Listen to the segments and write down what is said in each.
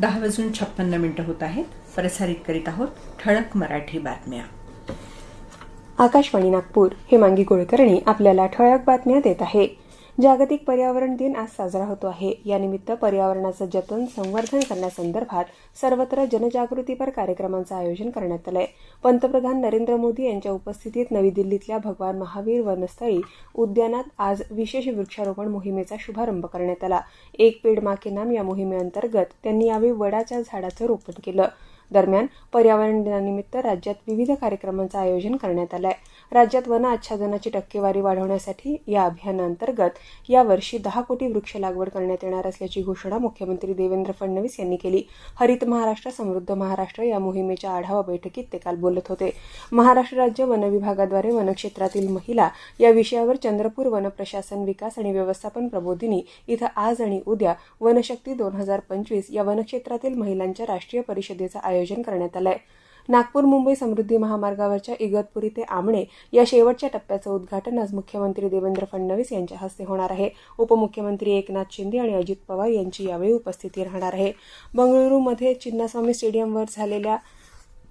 दहा वाजून छप्पन्न मिनिटं होत आहेत. प्रसारित करीत आहोत ठळक मराठी बातम्या. आकाशवाणी नागपूर हेमांगी कुलकर्णी आपल्याला ठळक बातम्या देत आहे. जागतिक पर्यावरण दिन आज साजरा होतो आहे. यानिमित्त पर्यावरणाचं जतन संवर्धन करण्यासंदर्भात सर्वत्र जनजागृतीपर कार्यक्रमांचं आयोजन करण्यात आलंय. पंतप्रधान नरेंद्र मोदी यांच्या उपस्थितीत नवी दिल्लीतल्या भगवान महावीर वनस्थळी उद्यानात आज विशेष वृक्षारोपण मोहिमेचा शुभारंभ करण्यात आला. एक पेड माके नाम या मोहिमेअंतर्गत त्यांनी यावेळी वडाच्या झाडाचं रोपण केलं. दरम्यान पर्यावरण दिनानिमित्त राज्यात विविध कार्यक्रमांचं आयोजन करण्यात आलं आहे राज्यात वन आच्छादनाची टक्केवारी वाढवण्यासाठी या अभियानाअंतर्गत यावर्षी दहा कोटी वृक्ष लागवड करण्यात येणार असल्याची घोषणा मुख्यमंत्री देवेंद्र फडणवीस यांनी केली. हरित महाराष्ट्र समृद्ध महाराष्ट्र या मोहिमेच्या आढावा बैठकीत ते काल बोलत होते. महाराष्ट्र राज्य वन विभागाद्वारे वनक्षेत्रातील महिला या विषयावर चंद्रपूर वन प्रशासन विकास आणि व्यवस्थापन प्रबोधिनी इथं आज आणि उद्या वनशक्ती दोन हजार पंचवीस या वनक्षेत्रातील महिलांच्या राष्ट्रीय परिषदेचं आयोजन करण्यात आलं आहे नागपूर मुंबई समृद्धी महामार्गावरच्या इगतपुरी ते आमणे या शेवटच्या टप्प्याचं उद्घाटन आज मुख्यमंत्री देवेंद्र फडणवीस यांच्या हस्ते होणार आहे. उपमुख्यमंत्री एकनाथ शिंदे आणि अजित पवार यांची यावेळी उपस्थिती राहणार आहे. बंगळुरूमध्ये चिन्नास्वामी स्टेडियमवर झालेल्या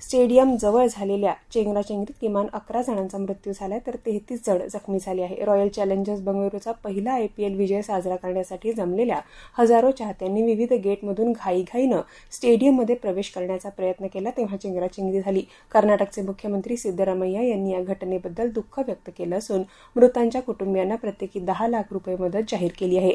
स्टेडियम जवळ झालेल्या चेंगराचेंगरीत किमान अकरा जणांचा मृत्यू झाला तर तेहतीस जण जखमी झाले आहे रॉयल चॅलेंजर्स बंगळुरूचा पहिला आयपीएल विजय साजरा करण्यासाठी जमलेल्या हजारो चाहत्यांनी विविध गेटमधून घाईघाईनं स्टेडियममध्ये प्रवेश करण्याचा प्रयत्न केला तेव्हा चेंगराचेंगरी झाली. कर्नाटकचे मुख्यमंत्री सिद्धरामय्या यांनी या घटनेबद्दल दुःख व्यक्त केलं असून मृतांच्या कुटुंबियांना प्रत्येकी दहा लाख रुपये मदत जाहीर केली आहे.